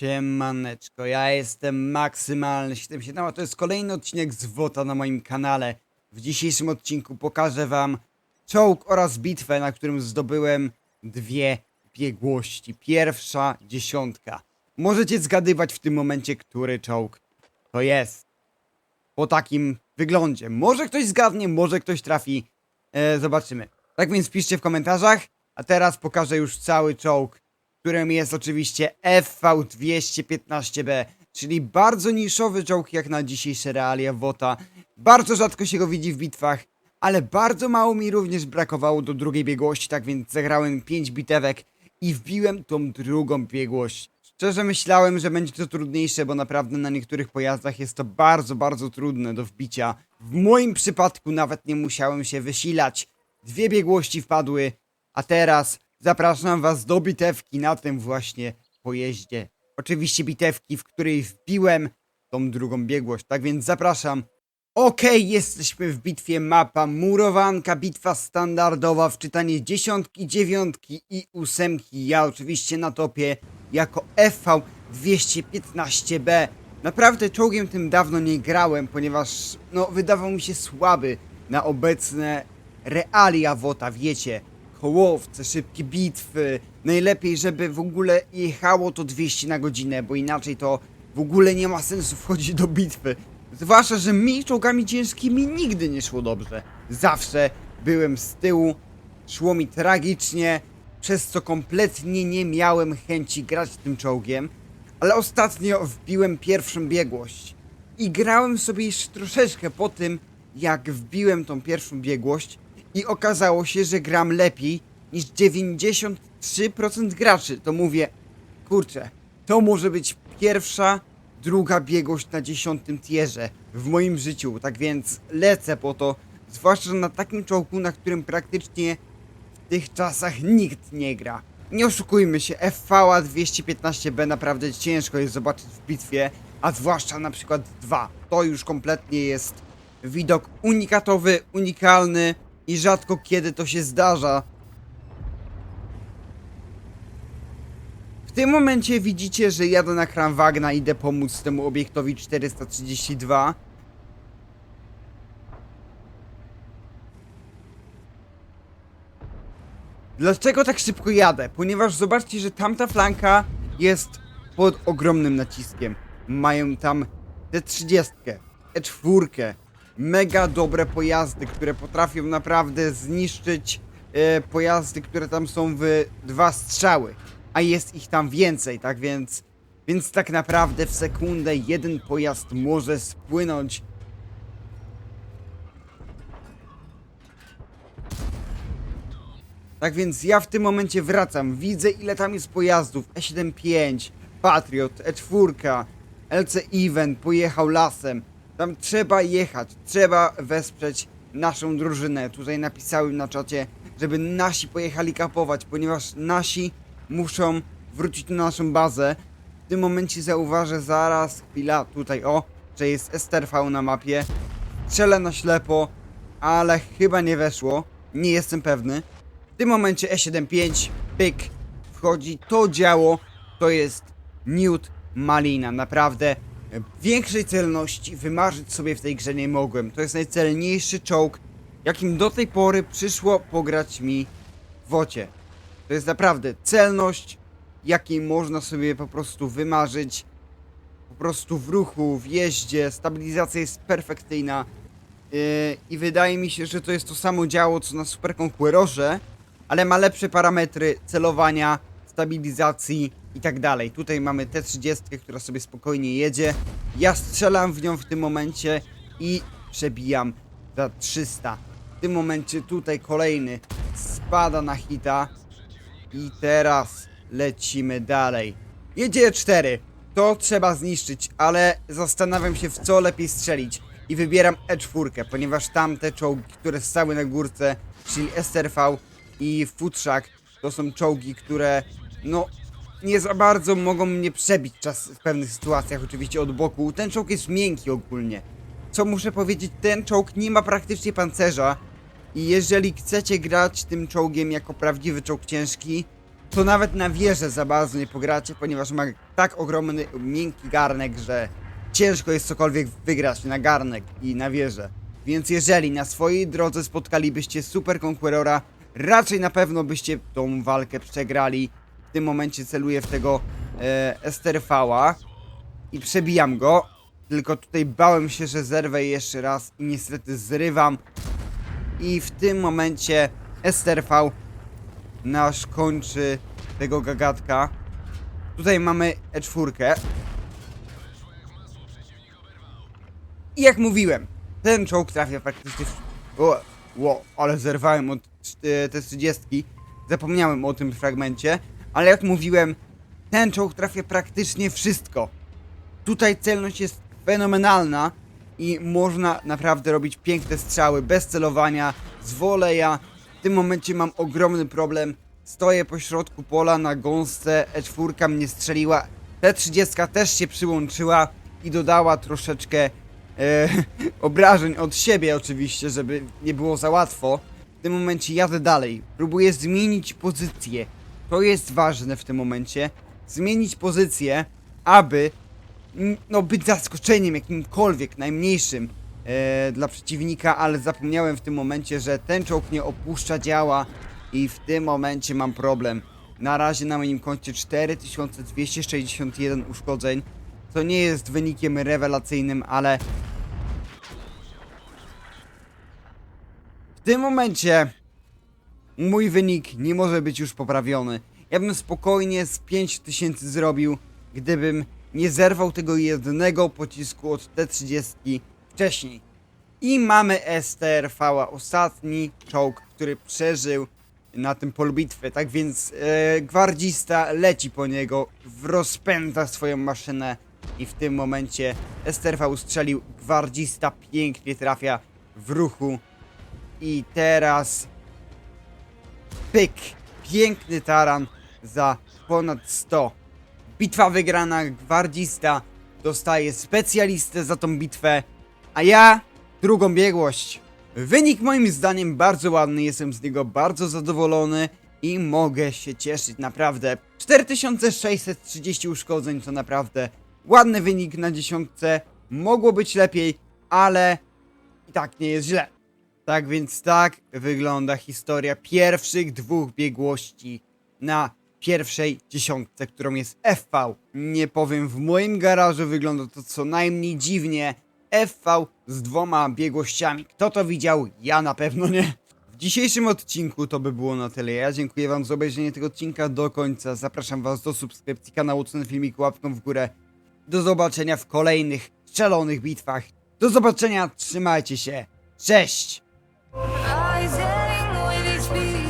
Siemaneczko, ja jestem maksymalny 77, a to jest kolejny odcinek z WOTA na moim kanale. W dzisiejszym odcinku pokażę wam czołg oraz bitwę, na którym zdobyłem dwie biegłości. Pierwsza dziesiątka. Możecie zgadywać w tym momencie, który czołg to jest. Po takim wyglądzie. Może ktoś zgadnie, może ktoś trafi. E, zobaczymy. Tak więc piszcie w komentarzach, a teraz pokażę już cały czołg którym jest oczywiście FV215B, czyli bardzo niszowy czołg jak na dzisiejsze realia WOTA. Bardzo rzadko się go widzi w bitwach, ale bardzo mało mi również brakowało do drugiej biegłości, tak więc zagrałem 5 bitewek i wbiłem tą drugą biegłość. Szczerze myślałem, że będzie to trudniejsze, bo naprawdę na niektórych pojazdach jest to bardzo, bardzo trudne do wbicia. W moim przypadku nawet nie musiałem się wysilać. Dwie biegłości wpadły, a teraz zapraszam was do bitewki na tym właśnie pojeździe. Oczywiście bitewki, w której wbiłem tą drugą biegłość, tak więc zapraszam. Okej, jesteśmy w bitwie mapa murowanka, bitwa standardowa, wczytanie dziesiątki, dziewiątki i ósemki. Ja oczywiście na topie jako FV 215B. Naprawdę czołgiem tym dawno nie grałem, ponieważ no wydawał mi się słaby na obecne realia WOTA, wiecie. Kołowce, szybkie bitwy. Najlepiej, żeby w ogóle jechało to 200 na godzinę, bo inaczej to w ogóle nie ma sensu wchodzić do bitwy. Zwłaszcza, że mi czołgami ciężkimi nigdy nie szło dobrze. Zawsze byłem z tyłu, szło mi tragicznie, przez co kompletnie nie miałem chęci grać tym czołgiem. Ale ostatnio wbiłem pierwszą biegłość. I grałem sobie jeszcze troszeczkę po tym, jak wbiłem tą pierwszą biegłość i okazało się, że gram lepiej niż 93% graczy. To mówię, kurczę, to może być pierwsza, druga biegłość na dziesiątym tierze w moim życiu. Tak więc lecę po to, zwłaszcza na takim czołgu, na którym praktycznie w tych czasach nikt nie gra. Nie oszukujmy się, FV 215B naprawdę ciężko jest zobaczyć w bitwie, a zwłaszcza na przykład 2. To już kompletnie jest widok unikatowy, unikalny i rzadko kiedy to się zdarza. W tym momencie widzicie, że jadę na Kramwagna, idę pomóc temu obiektowi 432. Dlaczego tak szybko jadę? Ponieważ zobaczcie, że tamta flanka jest pod ogromnym naciskiem. Mają tam T30, E4, mega dobre pojazdy, które potrafią naprawdę zniszczyć e, pojazdy, które tam są w dwa strzały. A jest ich tam więcej, tak więc... Więc tak naprawdę w sekundę jeden pojazd może spłynąć Tak więc ja w tym momencie wracam, widzę ile tam jest pojazdów. E E75, Patriot, E4, LC Event pojechał lasem. Tam trzeba jechać, trzeba wesprzeć naszą drużynę. Tutaj napisałem na czacie, żeby nasi pojechali kapować, ponieważ nasi muszą wrócić na naszą bazę. W tym momencie zauważę zaraz, chwila, tutaj o, że jest STRV na mapie. Strzelę na ślepo, ale chyba nie weszło. Nie jestem pewny. W tym momencie E75, pyk, wchodzi. To działo to jest Newt Malina. Naprawdę większej celności wymarzyć sobie w tej grze nie mogłem. To jest najcelniejszy czołg, jakim do tej pory przyszło pograć mi w wocie. To jest naprawdę celność, jakiej można sobie po prostu wymarzyć. Po prostu w ruchu, w jeździe, stabilizacja jest perfekcyjna. Yy, I wydaje mi się, że to jest to samo działo co na Super Conquerorze, ale ma lepsze parametry celowania, stabilizacji i tak dalej. Tutaj mamy T30, która sobie spokojnie jedzie. Ja strzelam w nią w tym momencie i przebijam za 300. W tym momencie tutaj kolejny spada na hita. I teraz lecimy dalej. Jedzie 4. To trzeba zniszczyć, ale zastanawiam się w co lepiej strzelić. I wybieram E4, ponieważ tamte czołgi, które stały na górce, czyli SRV i Futrzak, to są czołgi, które no nie za bardzo mogą mnie przebić czas w pewnych sytuacjach, oczywiście od boku. Ten czołg jest miękki ogólnie. Co muszę powiedzieć, ten czołg nie ma praktycznie pancerza. I jeżeli chcecie grać tym czołgiem jako prawdziwy czołg ciężki, to nawet na wieżę za bardzo nie pogracie, ponieważ ma tak ogromny, miękki garnek, że ciężko jest cokolwiek wygrać na garnek i na wieżę. Więc jeżeli na swojej drodze spotkalibyście Super Conquerora, raczej na pewno byście tą walkę przegrali. W tym momencie celuję w tego e, i przebijam go. Tylko tutaj bałem się, że zerwę jeszcze raz i niestety zrywam. I w tym momencie STRV nasz kończy tego gagatka. Tutaj mamy E4. I jak mówiłem, ten czołg trafia praktycznie. O, o, ale zerwałem od e, te 30. Zapomniałem o tym fragmencie. Ale jak mówiłem, ten czołg trafia praktycznie wszystko. Tutaj celność jest fenomenalna i można naprawdę robić piękne strzały bez celowania, z woleja. W tym momencie mam ogromny problem. Stoję po środku pola na gąsce, E4 mnie strzeliła, T30 też się przyłączyła i dodała troszeczkę e, obrażeń od siebie oczywiście, żeby nie było za łatwo. W tym momencie jadę dalej, próbuję zmienić pozycję. To jest ważne w tym momencie. Zmienić pozycję, aby no, być zaskoczeniem jakimkolwiek, najmniejszym e, dla przeciwnika, ale zapomniałem w tym momencie, że ten czołg nie opuszcza działa i w tym momencie mam problem. Na razie na moim koncie 4261 uszkodzeń, co nie jest wynikiem rewelacyjnym, ale w tym momencie mój wynik nie może być już poprawiony. Ja bym spokojnie z 5000 zrobił, gdybym nie zerwał tego jednego pocisku od T30 wcześniej. I mamy STRV, ostatni czołg, który przeżył na tym polu bitwy. Tak więc e, gwardzista leci po niego, rozpędza swoją maszynę i w tym momencie STRV strzelił, gwardzista pięknie trafia w ruchu i teraz pyk, piękny taran za ponad 100. Bitwa wygrana, gwardzista dostaje specjalistę za tą bitwę, a ja drugą biegłość. Wynik moim zdaniem bardzo ładny, jestem z niego bardzo zadowolony i mogę się cieszyć naprawdę. 4630 uszkodzeń to naprawdę ładny wynik na dziesiątce. Mogło być lepiej, ale i tak nie jest źle. Tak więc tak wygląda historia pierwszych dwóch biegłości na pierwszej dziesiątce, którą jest FV. Nie powiem, w moim garażu wygląda to co najmniej dziwnie. FV z dwoma biegłościami. Kto to widział? Ja na pewno nie. W dzisiejszym odcinku to by było na tyle. Ja dziękuję wam za obejrzenie tego odcinka do końca. Zapraszam was do subskrypcji kanału, ten filmik łapką w górę. Do zobaczenia w kolejnych strzelonych bitwach. Do zobaczenia, trzymajcie się. Cześć! rising with each beat.